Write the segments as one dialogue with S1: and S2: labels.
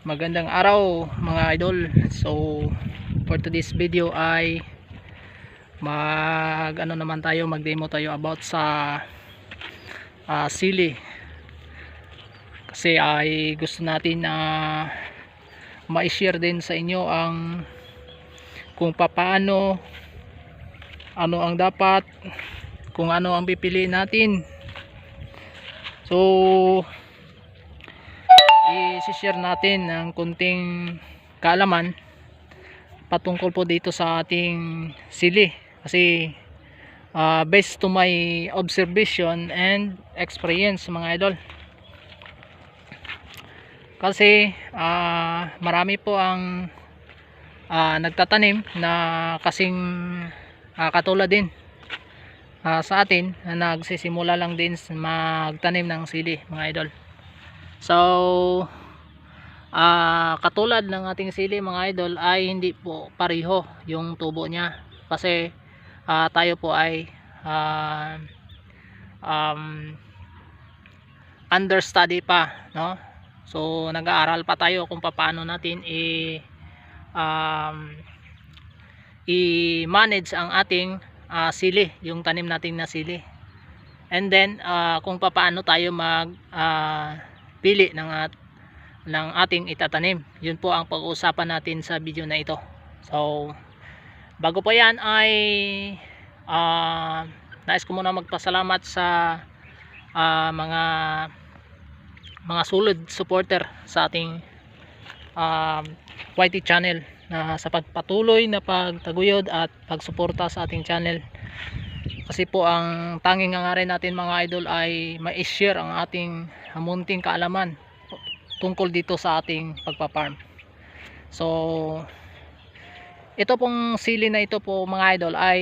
S1: Magandang araw mga idol. So for today's video ay mag ano naman tayo, mag-demo tayo about sa ah, sili. Kasi ay gusto natin na ma-share din sa inyo ang kung papaano ano ang dapat kung ano ang pipiliin natin. So i-share natin ng kunting kaalaman patungkol po dito sa ating sili. Kasi ah, based to my observation and experience mga idol. Kasi ah, marami po ang ah, nagtatanim na kasing ah, katulad din ah, sa atin na nagsisimula lang din magtanim ng sili mga idol. So, ah katulad ng ating sili mga idol ay hindi po pareho yung tubo niya. Kasi ah, tayo po ay ah, um, understudy pa, no? So, nag-aaral pa tayo kung paano natin i um, i-manage ang ating ah, sili, yung tanim nating na sili. And then, ah, kung paano tayo mag ah, pili ng at ng ating itatanim. Yun po ang pag-uusapan natin sa video na ito. So, bago pa yan ay ah, nais ko muna magpasalamat sa ah, mga mga solid supporter sa ating um, YT channel na sa pagpatuloy na pagtaguyod at pagsuporta sa ating channel kasi po ang tanging nga natin mga idol ay ma-share ang ating munting kaalaman tungkol dito sa ating pagpaparm so ito pong sili na ito po mga idol ay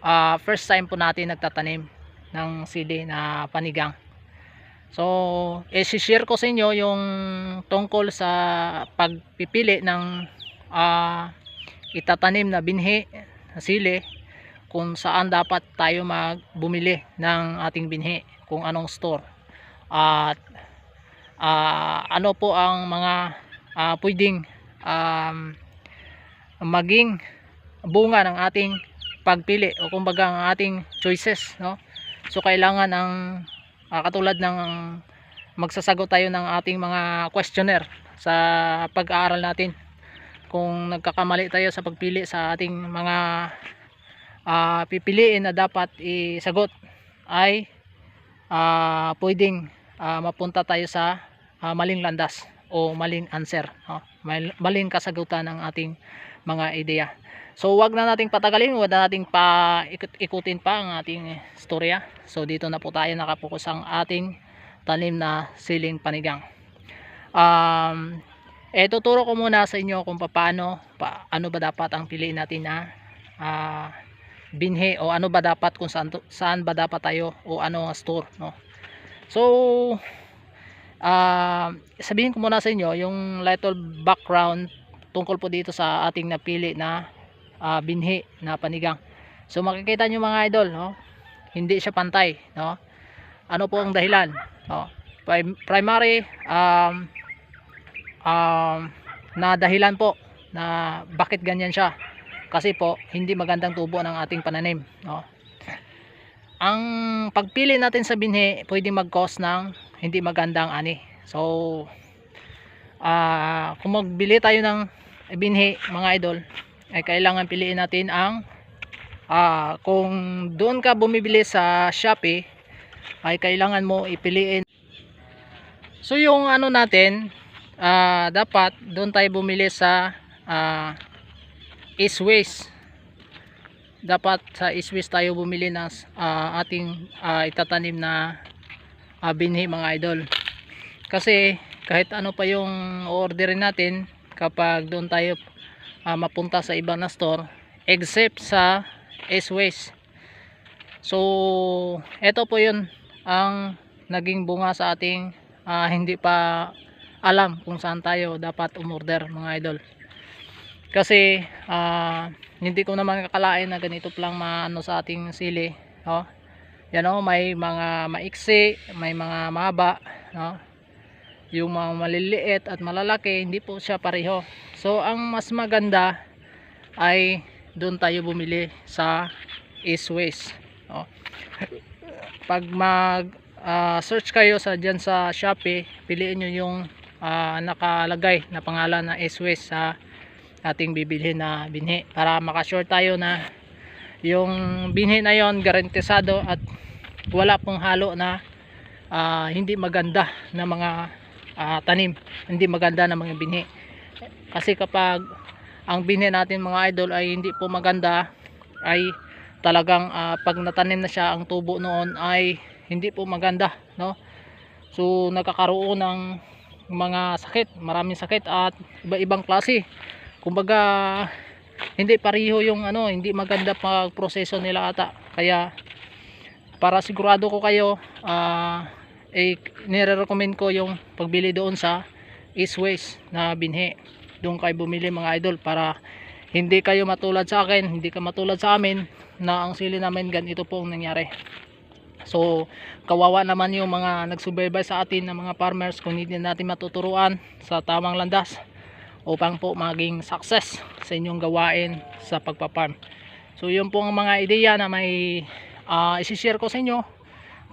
S1: ah, first time po natin nagtatanim ng sili na panigang. So i-share ko sa inyo yung tungkol sa pagpipili ng ah, itatanim na binhi na sili kung saan dapat tayo magbumili ng ating binhi kung anong store. At ah, ano po ang mga ah, pwedeng um, maging bunga ng ating pagpili o kumbaga ang ating choices no? So kailangan ang ah, katulad ng magsasagot tayo ng ating mga questionnaire sa pag-aaral natin. Kung nagkakamali tayo sa pagpili sa ating mga ah, pipiliin na dapat isagot ay ah, pwedeng ah, mapunta tayo sa ah, maling landas o maling answer no? Mal- maling kasagutan ng ating mga ideya. So wag na nating patagalin wag na nating pa ikut ikutin pa ang ating storya so dito na po tayo nakapokus ang ating tanim na siling panigang. Um, eh tuturo ko muna sa inyo kung paano pa, ano ba dapat ang piliin natin na ah, binhi o ano ba dapat kung saan, saan ba dapat tayo o ano ang store no so ah, sabihin ko muna sa inyo yung little background tungkol po dito sa ating napili na ah, binhi na panigang. So makikita nyo mga idol no? Hindi siya pantay no? Ano po ang dahilan no? Prim- primary um, um, na dahilan po na bakit ganyan siya. Kasi po hindi magandang tubo ng ating pananim no ang pagpili natin sa binhi pwede mag-cause ng hindi magandang ani. So ah kung magbili tayo ng binhi mga idol ay kailangan piliin natin ang ah kung doon ka bumibili sa Shopee ay kailangan mo ipiliin. So yung ano natin ah dapat doon tayo bumili sa ah Eastways dapat sa Eastways tayo bumili ng ah, ating ah, itatanim na ah, binhi mga idol. Kasi kahit ano pa yung orderin natin kapag doon tayo ah, mapunta sa ibang na store except sa Eastways so eto po yun ang naging bunga sa ating ah, hindi pa alam kung saan tayo dapat umorder mga idol kasi ah, hindi ko naman kakalain na ganito lang maano sa ating sili oh. yan oh, may mga maiksi may mga mahaba no? yung mga maliliit at malalaki hindi po siya pareho so ang mas maganda ay doon tayo bumili sa East West no? pag mag ah, search kayo sa dyan sa Shopee piliin nyo yung ah, nakalagay na pangalan na East West sa ating bibilhin na binhi para makasure tayo na yung binhi na yon garantisado at wala pong halo na ah, hindi maganda na mga ah, tanim hindi maganda na mga binhi. Kasi kapag ang binhi natin mga idol ay hindi po maganda ay talagang ah, pag natanim na siya ang tubo noon ay hindi po maganda no? So nagkakaroon ng mga sakit maraming sakit at iba-ibang klase kumbaga hindi pareho yung ano hindi maganda pag proseso nila ata. Kaya para sigurado ko kayo ah eh, nire-recommend ko yung pagbili doon sa East West na binhi. Doon kayo bumili mga idol para hindi kayo matulad sa akin hindi ka matulad sa amin na ang sili namin ganito po ang nangyari. So kawawa naman yung mga nagsubaybay sa atin na mga farmers kung hindi natin matuturuan sa tamang landas upang po maging success sa inyong gawain sa pagpaparm so yun po ang mga ideya na may uh, isishare ko sa inyo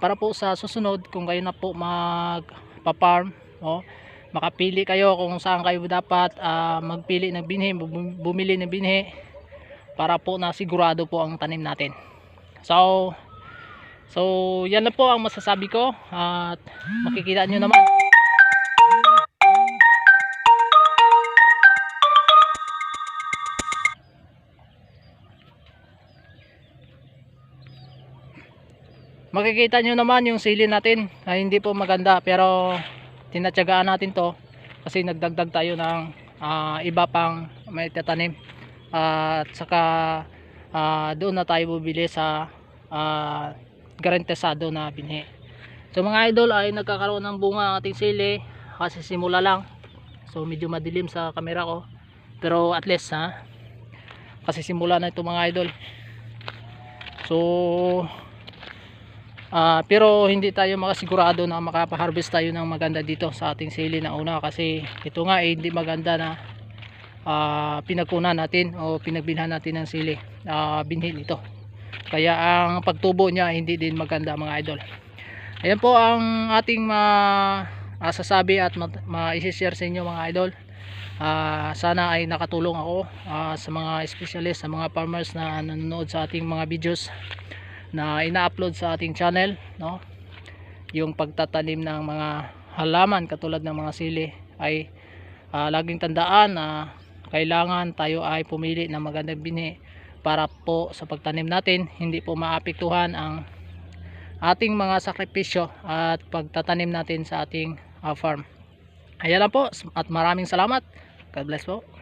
S1: para po sa susunod kung kayo na po magpa-farm oh, makapili kayo kung saan kayo dapat ah, magpili ng binhi bum- bumili ng binhi para po na sigurado po ang tanim natin. So so yan na po ang masasabi ko at makikita nyo naman makikita nyo naman yung sili natin na hindi po maganda pero tinatyagaan natin to kasi nagdagdag tayo ng ah, iba pang may tatanim. At saka ah, doon na tayo bubili sa uh, garantesado na binhi. So mga idol ay nagkakaroon ng bunga ang ating sili kasi simula lang. So medyo madilim sa camera ko pero at least ha kasi simula na ito mga idol. So Ah, pero hindi tayo makasigurado na makapaharvest tayo ng maganda dito sa ating sili na una kasi ito nga eh, hindi maganda na ah, pinagkunan natin o pinagbilhan natin ng sili ah, binhi nito. Kaya ang pagtubo niya hindi din maganda mga idol. Ayan po ang ating masasabi at ma-share sa inyo mga idol. Ah, sana ay nakatulong ako ah, sa mga specialist sa mga farmers na nanonood sa ating mga videos na ina-upload sa ating channel no? Yung pagtatanim ng mga halaman katulad ng mga sili ay ah, laging tandaan na kailangan tayo ay pumili ng magandang binhi para po sa pagtanim natin. Hindi po maapektuhan ang ating mga sakripisyo at pagtatanim natin sa ating ah, farm. Ayan lang po at maraming salamat. God bless po